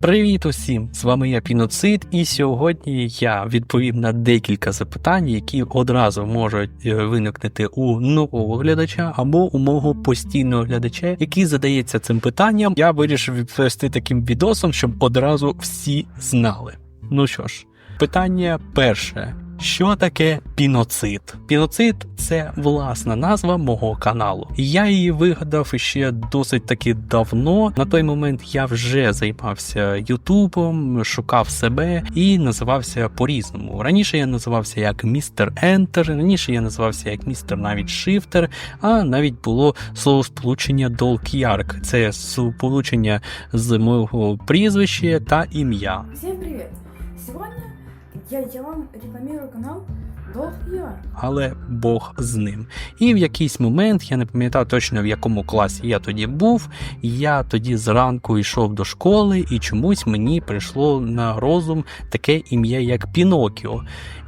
Привіт усім! З вами я Піноцид, і сьогодні я відповім на декілька запитань, які одразу можуть е, виникнути у нового глядача або у мого постійного глядача, який задається цим питанням. Я вирішив відповісти таким відосом, щоб одразу всі знали. Ну що ж, питання перше. Що таке піноцид? Піноцид це власна назва мого каналу. Я її вигадав ще досить таки давно. На той момент я вже займався Ютубом, шукав себе і називався по-різному. Раніше я називався як Містер Ентер, раніше я називався як Містер навіть Шифтер, а навіть було словосполучення Долк'ярк. Це сполучення з мого прізвища та ім'я. Всем привет! Сегодня я, я вам рекламирую канал але Бог з ним. І в якийсь момент, я не пам'ятаю точно в якому класі я тоді був. Я тоді зранку йшов до школи, і чомусь мені прийшло на розум таке ім'я, як Пінокіо.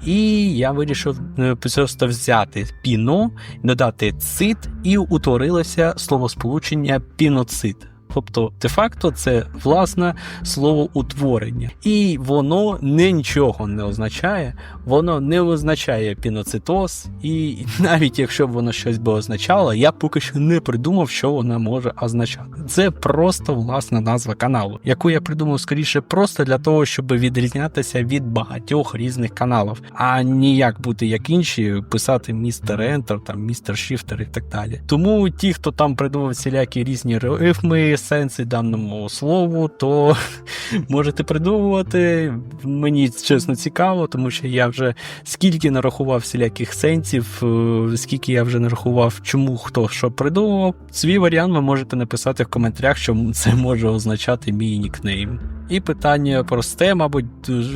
І я вирішив е, просто взяти піно, додати цит, і утворилося словосполучення піноцид. Тобто, де-факто, це власне словоутворення. І воно нічого не означає, воно не означає піноцитоз, і навіть якщо б воно щось би означало, я поки що не придумав, що воно може означати. Це просто власна назва каналу, яку я придумав скоріше просто для того, щоб відрізнятися від багатьох різних каналів, а ніяк бути як інші, писати містер Ентер, там містер Шифтер і так далі. Тому ті, хто там придумав всілякі різні рифми, сенси даному слову, то можете придумувати. Мені чесно цікаво, тому що я вже скільки нарахував всіляких сенсів, е, скільки я вже нарахував, чому хто що придумував. Свій варіант ви можете написати в коментарях, що це може означати мій нікнейм. І питання просте, мабуть,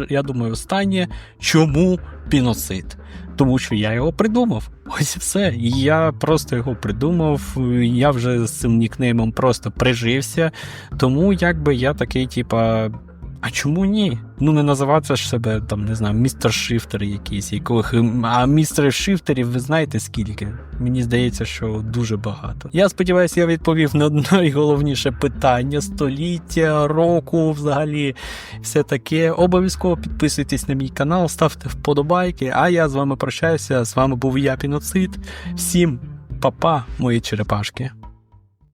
я думаю, останнє. Чому піноцид? Тому що я його придумав. Ось все. Я просто його придумав. Я вже з цим нікнеймом просто прижився. Тому якби я такий, типа. А чому ні? Ну не називатися ж себе там, не знаю, містер Шифтер якийсь, яких. А містерів шифтерів ви знаєте скільки? Мені здається, що дуже багато. Я сподіваюся, я відповів на найголовніше питання століття, року, взагалі, все таке. Обов'язково підписуйтесь на мій канал, ставте вподобайки. А я з вами прощаюся. З вами був я, Піноцид. Всім па-па, мої черепашки.